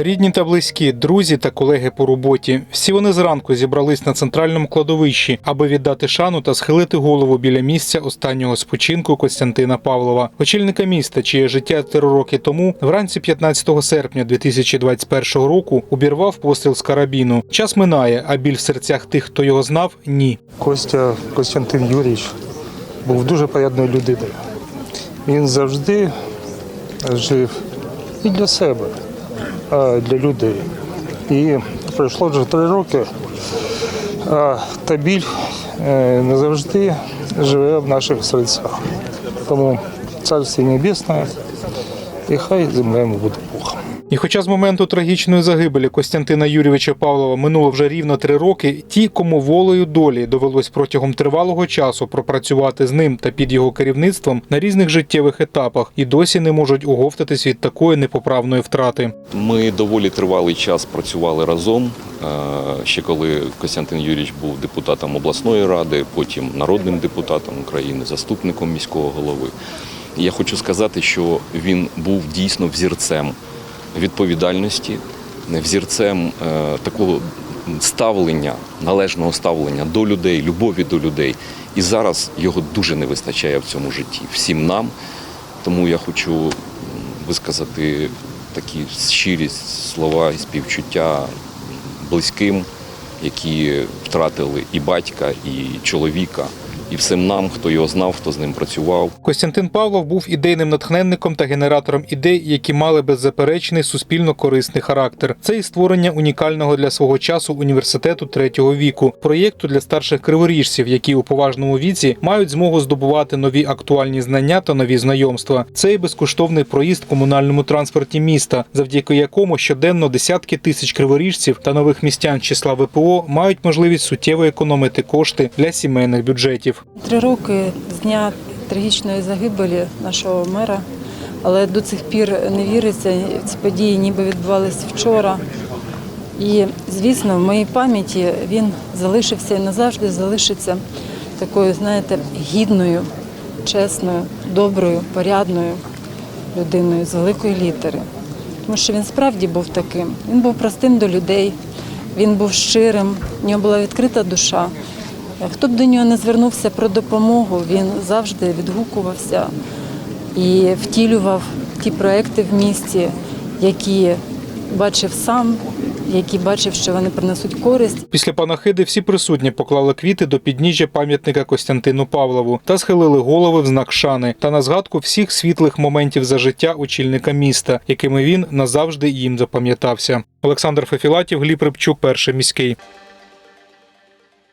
Рідні та близькі, друзі та колеги по роботі. Всі вони зранку зібрались на центральному кладовищі, аби віддати шану та схилити голову біля місця останнього спочинку Костянтина Павлова, очільника міста, чиє життя три роки тому, вранці 15 серпня 2021 року, убірвав постріл з карабіну. Час минає, а біль в серцях тих, хто його знав, ні. Костя Костянтин Юрійович був дуже порядною людиною. Він завжди жив і для себе, для людей. І пройшло вже три роки, та біль е, не завжди живе в наших серцях. Тому царство небесне, і хай йому буде Богом. І хоча з моменту трагічної загибелі Костянтина Юрійовича Павлова минуло вже рівно три роки, ті, кому волею долі довелось протягом тривалого часу пропрацювати з ним та під його керівництвом на різних життєвих етапах, і досі не можуть оговтатись від такої непоправної втрати. Ми доволі тривалий час працювали разом. Е, Ще коли Костянтин Юрійович був депутатом обласної ради, потім народним депутатом України, заступником міського голови. Я хочу сказати, що він був дійсно взірцем відповідальності, взірцем е, такого ставлення, належного ставлення до людей, любові до людей. І зараз його дуже не вистачає в цьому житті всім нам. Тому я хочу висказати такі щирі слова і співчуття близьким, які втратили і батька, і чоловіка, і всім нам, хто його знав, хто з ним працював. Костянтин Павлов був ідейним натхненником та генератором ідей, які мали беззаперечний суспільно корисний характер. Це і створення унікального для свого часу університету третього віку, проєкту для старших криворіжців, які у поважному віці мають змогу здобувати нові актуальні знання та нові знайомства. Це і безкоштовний проїзд в комунальному транспорті міста, завдяки якому щоденно десятки тисяч криворіжців та нових містян числа ВПО мають можливість суттєво економити кошти для сімейних бюджетів. Три роки з дня трагічної загибелі нашого мера, але до цих пір не віриться, ці події ніби відбувалися вчора. І, звісно, в моїй пам'яті він залишився і назавжди залишиться такою, знаєте, гідною, чесною, доброю, порядною людиною з великої літери. Тому що він справді був таким. Він був простим до людей, він був щирим, в нього була відкрита душа. Хто б до нього не звернувся про допомогу, він завжди відгукувався і втілював ті проекти в місті, які бачив сам, які бачив, що вони принесуть користь. Після панахиди всі присутні поклали квіти до підніжжя пам'ятника Костянтину Павлову та схилили голови в знак шани та на згадку всіх світлих моментів за життя очільника міста, якими він назавжди їм запам'ятався. Олександр Фефілатів, Гліб Рибчук, перший міський.